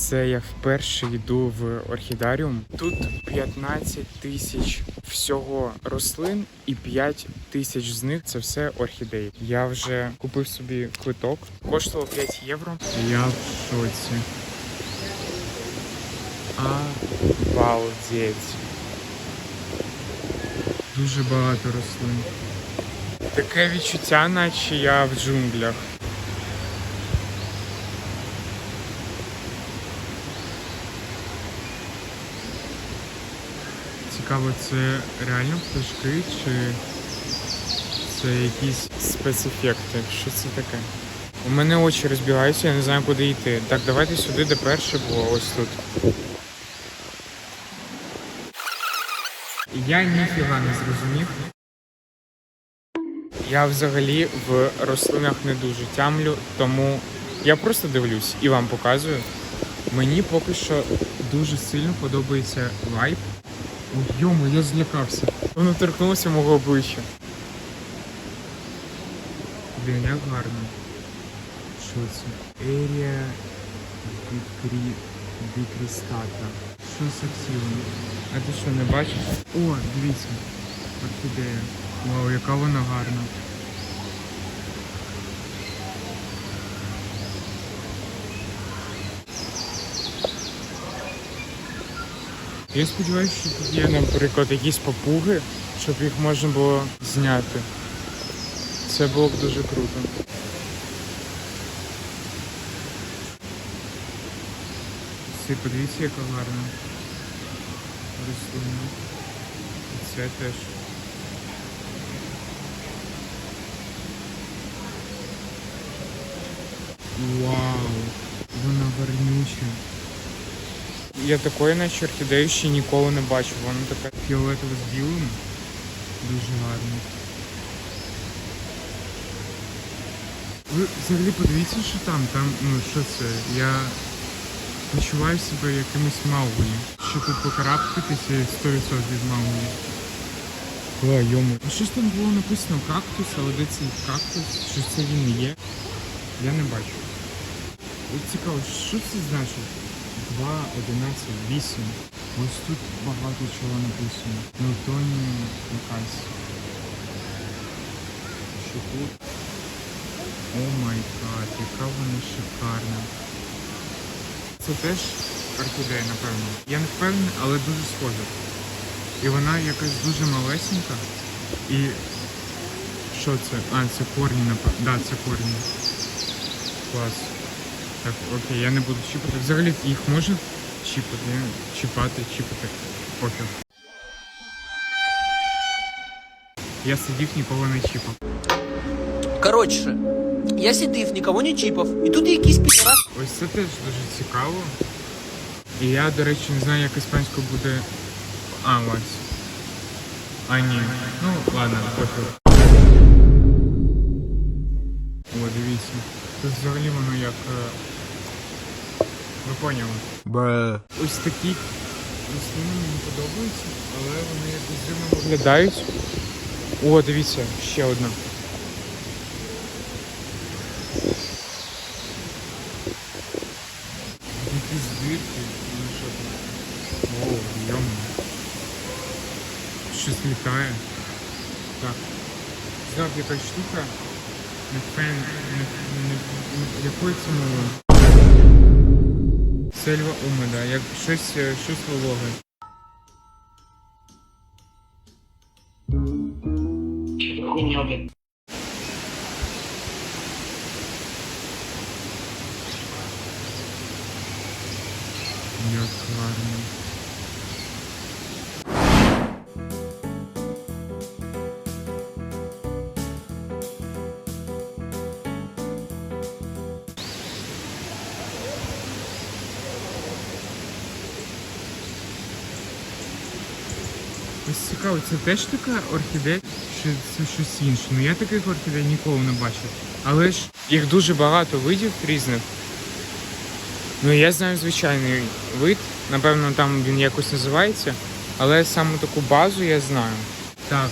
Це я вперше йду в орхідаріум. Тут 15 тисяч всього рослин, і 5 тисяч з них це все орхідеї. Я вже купив собі квиток, коштувало 5 євро. Я в шоці. Обалдеть. Дуже багато рослин. Таке відчуття, наче я в джунглях. Цікаво, це реально пташки чи це якісь спецефекти? Що це таке? У мене очі розбігаються, я не знаю, куди йти. Так, давайте сюди, де перше було, ось тут. Я ніфіга не зрозумів. Я взагалі в рослинах не дуже тямлю, тому я просто дивлюсь і вам показую. Мені поки що дуже сильно подобається вайб. Йому, я злякався. Воно торкнулося мого обличчя. Блін, як гарно. Що це? Ерія декрі... декрістата. Що з активом? А ти що, не бачиш? О, дивіться. Орхідея. Вау, яка вона гарна. Я сподіваюся, що тут є, наприклад, якісь папуги, щоб їх можна було зняти. Це було б дуже круто. Це подивіться, яка гарна рослина. І це теж. Вау! Вона гарнюча. Я такої наче орхідею ще ніколи не бачив. Вона така фіолетова з білим. Дуже гарно. Ви взагалі подивіться, що там. Там, ну що це? Я відчуваю себе якимось мауглі. Що тут покарабкатися 100% мауглі. О, йому. Ну щось там було написано кактус, але де цей кактус? Що це він є? Я не бачу. Цікаво, що це значить? 2, 11, 8. Ось тут багато чого написано. Ньютонія якась. Що тут? О май гад, яка вона шикарна. Це теж орхідея, напевно. Я не впевнений, але дуже схожа. І вона якась дуже малесенька. І що це? А, це корні, напевно. Да, це корні. Клас. Так, окей, я не буду чіпати. Взагалі їх можна чіпати, чіпати, чіпати. Пофіг. Я сидів, нікого не чіпав. Коротше, я сидів, нікого не чіпав. І тут якийсь підраз. Ось це теж дуже цікаво. І я, до речі, не знаю, як іспанською буде. А, ось. А, ні. Ну, ладно, пофіг. О, дивіться. Тут взагалі воно як. Ви поняли. Bruh. Ось такі рослини мені подобаються, але вони якось дивно виглядають. О, дивіться, ще одна. Якісь дирки, ну що там. О, йому. Щось літає. Так. Знав якась штука. Не фен. Не, не, не, якої це мови? Сельва умида, як щось, е, щось вологе. Як гарно. Ось цікаво, це теж така орхідея, чи це щось інше? Ну я таких орхідей ніколи не бачив. Але ж їх дуже багато видів різних. Ну я знаю звичайний вид, напевно, там він якось називається, але саме таку базу я знаю. Так,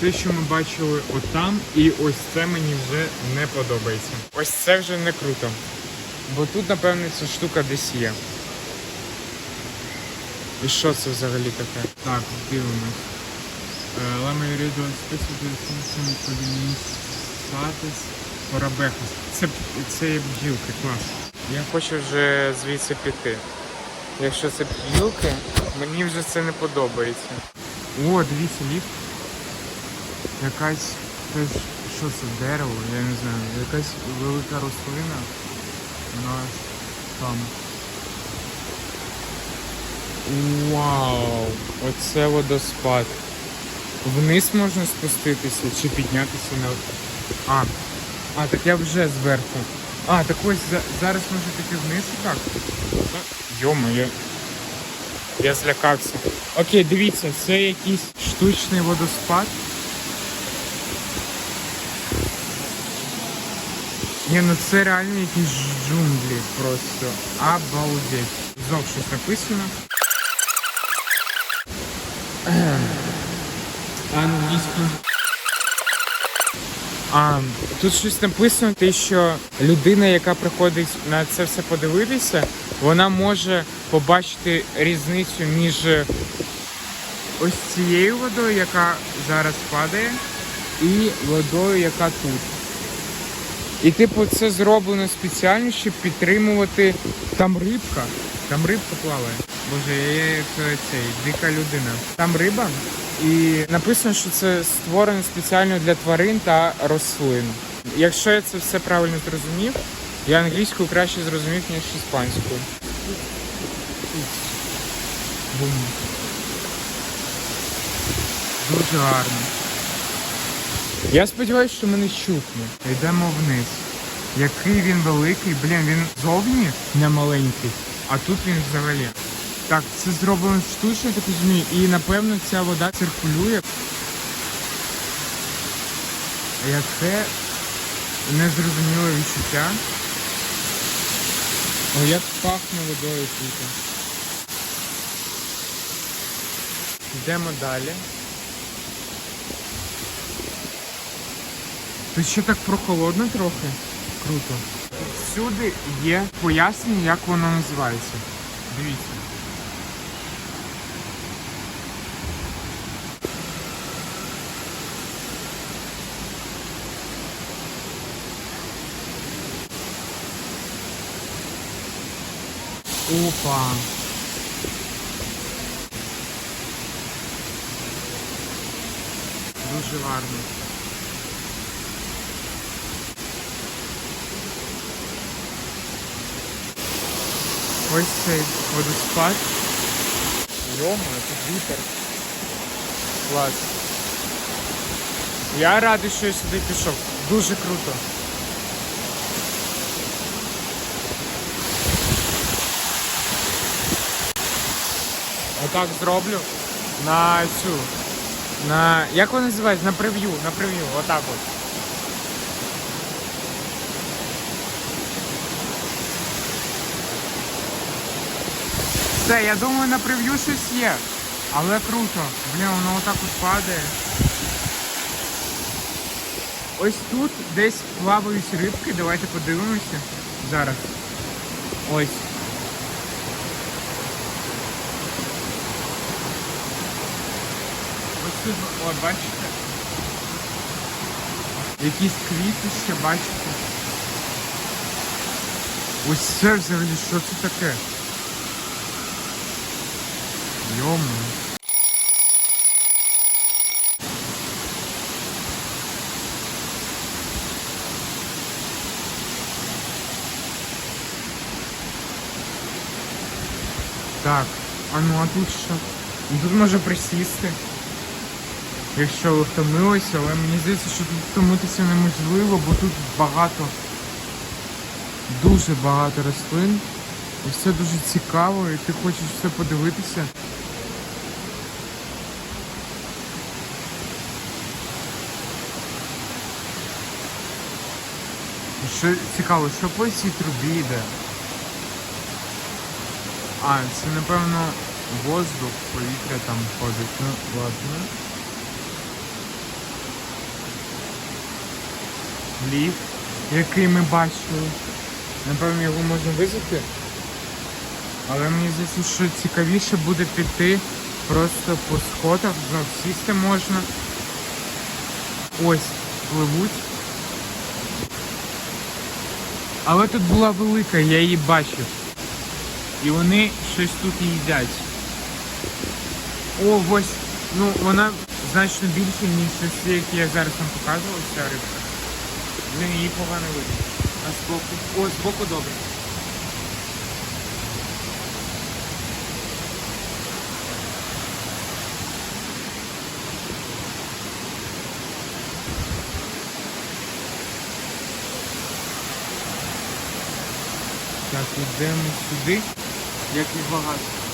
те, що ми бачили отам, і ось це мені вже не подобається. Ось це вже не круто. Бо тут, напевно, ця штука десь є. І що це взагалі таке? Так, дивимось. Е, Лама Юридо списувати функціями полінісатис парабехус. Це, це є бджілки, клас. Я хочу вже звідси піти. Якщо це бджілки, мені вже це не подобається. О, дивіться, ліфт. Якась що це, дерево, я не знаю, якась велика рослина у нас там. Вау! Оце водоспад. Вниз можна спуститися чи піднятися на. А, а так я вже зверху. А, так ось за- зараз може піти вниз і так. Йомо, я. Злякався. Окей, дивіться, це якийсь штучний водоспад. Ні, ну це реально якісь джунглі просто. Обалдеть. Знов щось написано. Англійською. А, тут щось написано, те, що людина, яка приходить на це все подивитися, вона може побачити різницю між ось цією водою, яка зараз падає, і водою, яка тут. І типу це зроблено спеціально, щоб підтримувати там рибка. Там рибка плаває. Боже, я як е, цей дика людина. Там риба, і написано, що це створено спеціально для тварин та рослин. Якщо я це все правильно зрозумів, я англійською краще зрозумів, ніж іспанською. Бум. Дуже гарно. Я сподіваюся, що мене щукне. Йдемо вниз. Який він великий, блін, він зовні не маленький, а тут він взагалі. Так, це зроблено штучно, так розумію, і напевно ця вода циркулює. Яке незрозуміле відчуття. О, як пахне водою тут. Йдемо далі. Тут ще так прохолодно трохи. Круто. Всюди є пояснення, як воно називається. Дивіться. Опа. Дуже гарно. Ось цей водоспад. Йома, тут вітер. Клас. Я радий, що я сюди пішов. Дуже круто. Отак зроблю на цю. На. Як вона називається? На прев'ю, на прев'ю. Отак от. Все, я думаю, на прев'ю щось є. Але круто. Блін, воно отак от падає. Ось тут десь плавають рибки. Давайте подивимося. Зараз. Ось. Ось тут, от, бачите? Якісь квіти ще бачите. Ось це взагалі, що це таке? Йому. Так, а ну а тут що? Ну, Тут може присісти. Якщо ви втомилися, але мені здається, що тут втомитися неможливо, бо тут багато, дуже багато рослин. І все дуже цікаво, і ти хочеш все подивитися. Що цікаво, що по цій трубі йде? А, це напевно воздух, повітря там ходить. Ну, ладно. Ліфт, який ми бачили. Напевно, його можна визвати. Але мені здається, що цікавіше буде піти просто по сходах, знов сісти можна. Ось, пливуть. Але тут була велика, я її бачив. І вони щось тут їдять. О, ось, ну вона значно більше, ніж ці, які я зараз вам показував, ця рибка. Блін, її погано видно. А збоку. О, збоку добре. Так, йдемо сюди. Як і багато.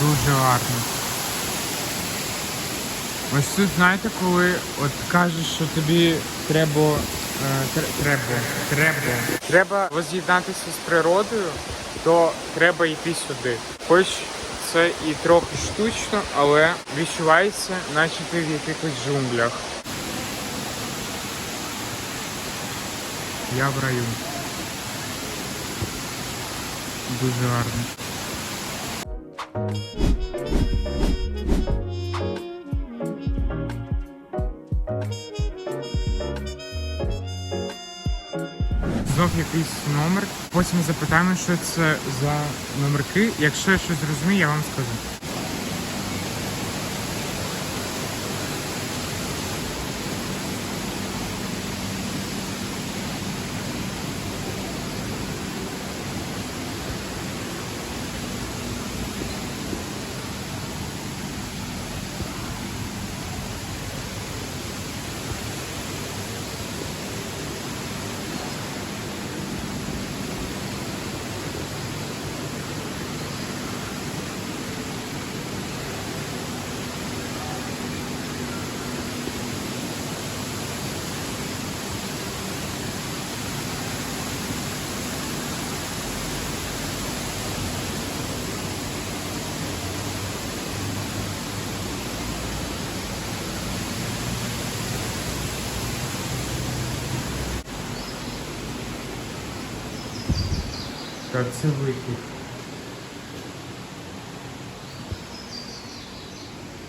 Дуже гарно. Ось тут, знаєте, коли от кажеш, що тобі треба, е, треба, треба, треба воз'єднатися з природою, то треба йти сюди. Хоч це і трохи штучно, але відчувається, наче ти в якихось джунглях. Я в раю. Дуже гарно. Знов якийсь номер. Потім запитаємо, що це за номерки. Якщо я щось зрозумію, я вам скажу. Так, це вихід.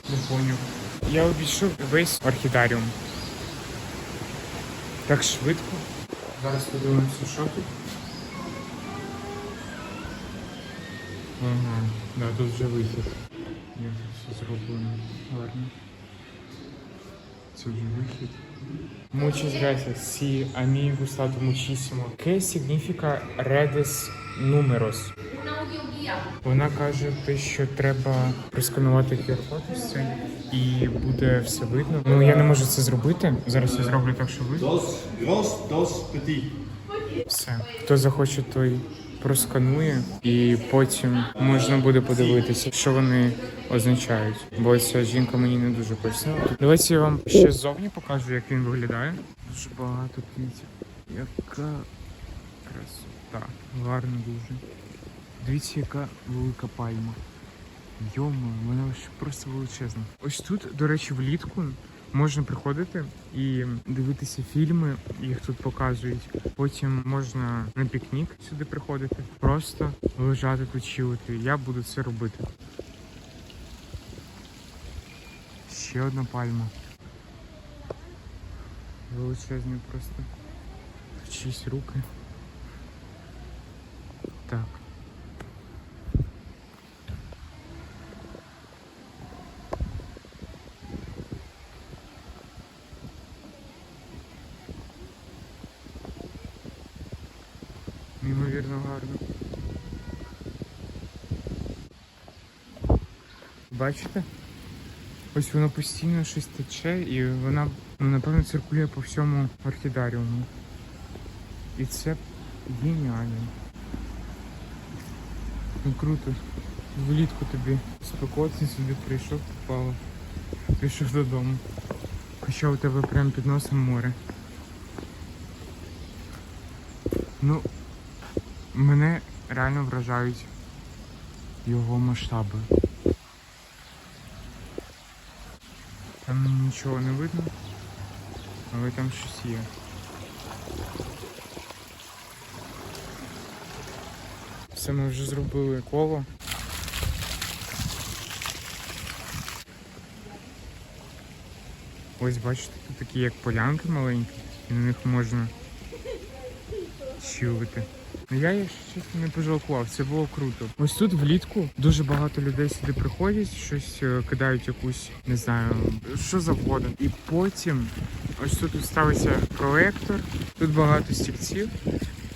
Не поняв. Я обійшов весь орхідаріум. Так швидко. Зараз подивимося, що тут. Ага, да, тут вже вихід. Як все зроблено. Гарно. Це вже вихід. Muchas gracias. Sí, a mí me ha gustado muchísimo. ¿Qué significa redes números? Вона каже, те, що треба просканувати QR-код ось цей, і буде все видно. Ну я не можу це зробити. Зараз я зроблю так, що видно. Все. Хто захоче, той просканує, і потім можна буде подивитися, що вони означають. Бо ця жінка мені не дуже пояснила. Давайте я вам ще ззовні покажу, як він виглядає. Дуже багато квітів. Яка красота. Гарно дуже. Дивіться, яка велика пальма. Йома, вона ж просто величезна. Ось тут, до речі, влітку можна приходити і дивитися фільми, їх тут показують. Потім можна на пікнік сюди приходити, просто лежати тут чилити. Я буду це робити. Ще одна пальма. Величезні просто. Чиїсь руки. Так. Неймовірно гарно. Бачите? Ось воно постійно щось тече і вона, ну, напевно, циркулює по всьому орхідаріуму. І це геніально. Ну круто. Влітку тобі спекотно сюди прийшов, попало. Пішов додому. Хоча у тебе прямо під носом море. Ну, мене реально вражають його масштаби. Там нічого не видно, але там щось є. Все, ми вже зробили коло. Ось бачите, тут такі як полянки маленькі, і на них можна чилити. Ну я, якщо чесно, не пожалкував, це було круто. Ось тут влітку дуже багато людей сюди приходять, щось е, кидають якусь, не знаю, що завгодно. І потім ось тут ставиться проектор, тут багато стільців,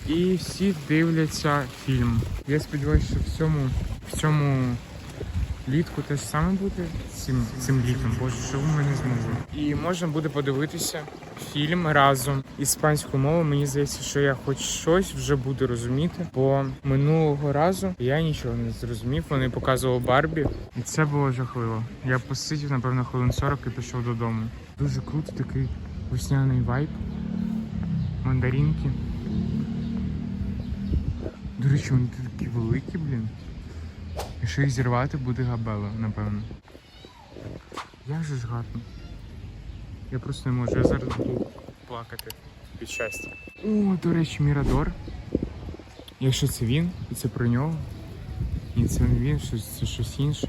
і всі дивляться фільм. Я сподіваюся, що в цьому, в цьому літку теж саме буде цим, цим літом. Боже, що в мене змогли. І можна буде подивитися фільм разом іспанською мовою. Мені здається, що я хоч щось вже буду розуміти. Бо минулого разу я нічого не зрозумів. Вони показували Барбі, і це було жахливо. Я посидів, напевно, хвилин 40 і пішов додому. Дуже круто, такий весняний вайб. Мандаринки. До речі, вони такі великі, блін. Якщо їх зірвати, буде габела, напевно. Як же ж гарно. Я просто не можу, я зараз буду плакати від щастя. О, до речі, Мірадор. Якщо це він, і це про нього. Ні, це не він, щось, це щось інше.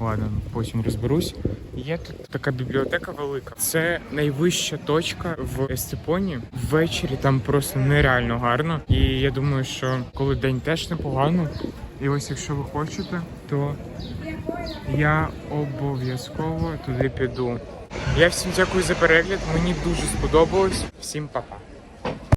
Ладно, потім розберусь. Є тут така бібліотека велика. Це найвища точка в Естепоні. Ввечері там просто нереально гарно. І я думаю, що коли день теж непогано. І ось якщо ви хочете, то я обов'язково туди піду. Я всім дякую за перегляд. Мені дуже сподобалось. Всім па-па.